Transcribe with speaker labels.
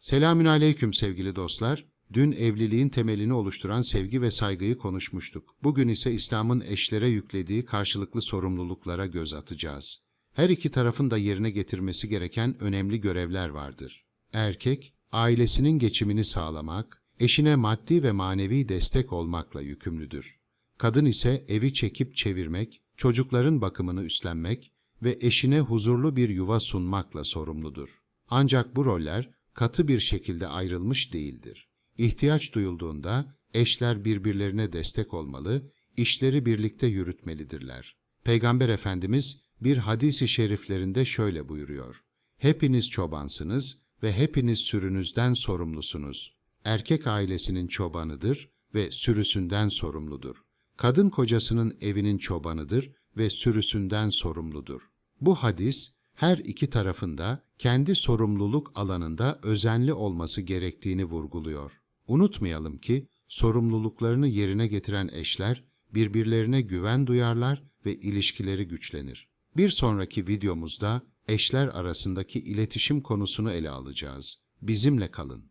Speaker 1: Selamünaleyküm sevgili dostlar. Dün evliliğin temelini oluşturan sevgi ve saygıyı konuşmuştuk. Bugün ise İslam'ın eşlere yüklediği karşılıklı sorumluluklara göz atacağız. Her iki tarafın da yerine getirmesi gereken önemli görevler vardır. Erkek, ailesinin geçimini sağlamak, eşine maddi ve manevi destek olmakla yükümlüdür. Kadın ise evi çekip çevirmek, çocukların bakımını üstlenmek ve eşine huzurlu bir yuva sunmakla sorumludur. Ancak bu roller katı bir şekilde ayrılmış değildir. İhtiyaç duyulduğunda eşler birbirlerine destek olmalı, işleri birlikte yürütmelidirler. Peygamber Efendimiz bir hadisi şeriflerinde şöyle buyuruyor. Hepiniz çobansınız ve hepiniz sürünüzden sorumlusunuz. Erkek ailesinin çobanıdır ve sürüsünden sorumludur. Kadın kocasının evinin çobanıdır ve sürüsünden sorumludur. Bu hadis, her iki tarafında kendi sorumluluk alanında özenli olması gerektiğini vurguluyor. Unutmayalım ki sorumluluklarını yerine getiren eşler birbirlerine güven duyarlar ve ilişkileri güçlenir. Bir sonraki videomuzda eşler arasındaki iletişim konusunu ele alacağız. Bizimle kalın.